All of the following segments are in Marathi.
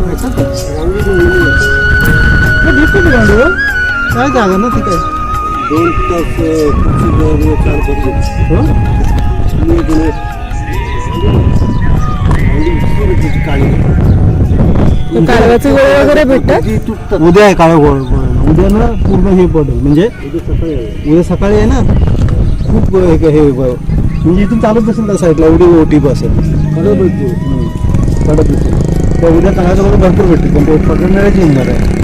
भेटतं का गांडूळ काय जागा ना आहे दोन तास चार हो काळी कालवाचे गोळे वगैरे भेटतात उद्या आहे काळं गोळ. उद्या ना पूर्ण हे पडेल. म्हणजे उद्या सकाळी आहे. ना खूप हे हे म्हणजे इथून चालत असेल त्या साईडला एवढी ओटी बसेल कडक दिसेल तर उद्या काळाचं वगैरे भरपूर भेटते पण ते पकडणाऱ्याची हिंमत आहे.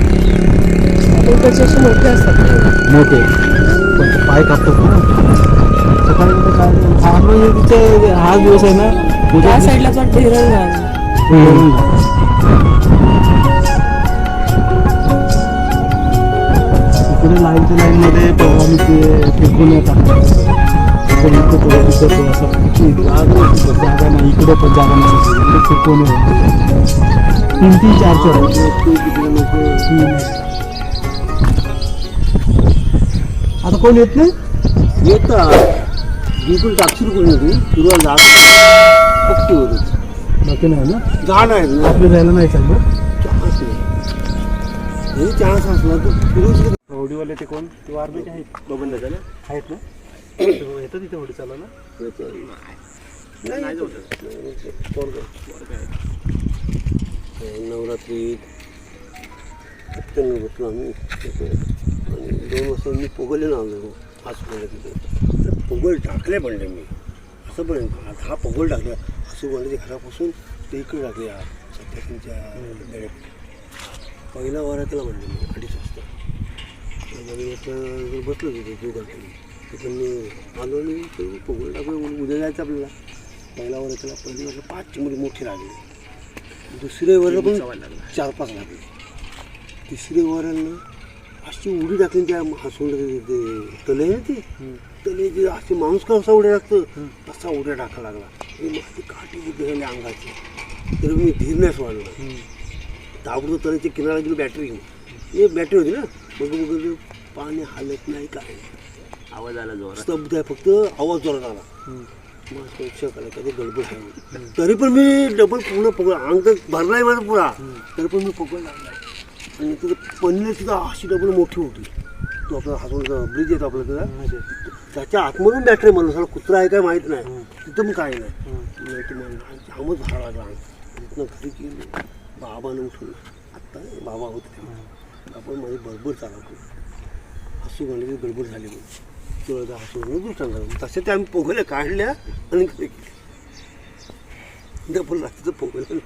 त्याचे असे मोठे असतात मोठे. पण ते पाय कापतात ना. सकाळी काय हा तिचे दिवस आहे ना. उद्या त्या साईडला पण हम्म. इकडे लाईनच्या लाईनमध्ये परवा मी ते फेकून टाकलं इकडे इकडे थोडं दिसत असं जागा नाही इकडे पण जागा नाही फेकून तीन तीन चार चार. आता कोण येत नाही? येतात. बिलकुल टाकशील कोणी तू तुला झाड पक्की होत. बाकी नाही ना? झाड आहे आपलं जायला नाही चाललं. चान्स हे असला तर फिरूच होडीवाले ते कोण? ते वारबेचे आहेत. बघून आहेत ना? येतं तिथे होडी चालवला नाही नवरात्रीत सत्त्याण्णव बसलो आम्ही आणि दोन वाजता मी पोगले ना आलो आज म्हणलं तिथे तर पोगल टाकले म्हणले मी असं पण आता हा पोगल टाकला असं म्हणलं ते घरापासून ते इकडे टाकले हा सत्यासीच्या वेळेत पहिला वारातला म्हणले मी अडीच वाजता आणि आता बसलो तिथे दोघांकडे तिथं मी आलो आणि ते पोगल टाकलं उद्या जायचं आपल्याला. पहिला वर्गाला पहिली वर्ग पाच चिमुरी मोठी लागली. दुसऱ्या वर्ग पण चार पाच लागले. तिसऱ्या वराला अशी उडी टाकली त्या हसून ते तले ते. तले जे असे माणूस का असा उड्या टाकतं? तसा उड्या टाका लागला. माझी काठी झाली अंगाची तर मी धीर नाही सोडलं ताबडतोब तळ्याच्या किनारा गेली बॅटरी हे बॅटरी होती ना? बघ पाणी हालत नाही काय. आवाज आला जोरात. स्तब्ध आहे फक्त आवाज जोरात आला. मग करा कधी गडबड आहे तरी पण मी डबल पूर्ण पकड अंग तर भरलाय माझा पुरा. तरी पण मी पकड लागला आणि तिथं पन्ने सुद्धा अशी डबल मोठी होती. तो आपला हातून ब्रिज येतो आपला तिथं त्याच्या आतमधून बॅटरी म्हणून सगळं कुत्रा आहे काय माहीत नाही. तिथं पण काय नाही. जामच भरा लागला अंग. तिथनं घरी गेलो. बाबानं उठून आत्ता बाबा होते. आपण माझी बरोबर चालवतो. हसू म्हणले की गडबड झाली म्हणून. तसे ते आम्ही पोगल्या काढल्या आणि डबल रात्रीचं पोगलं.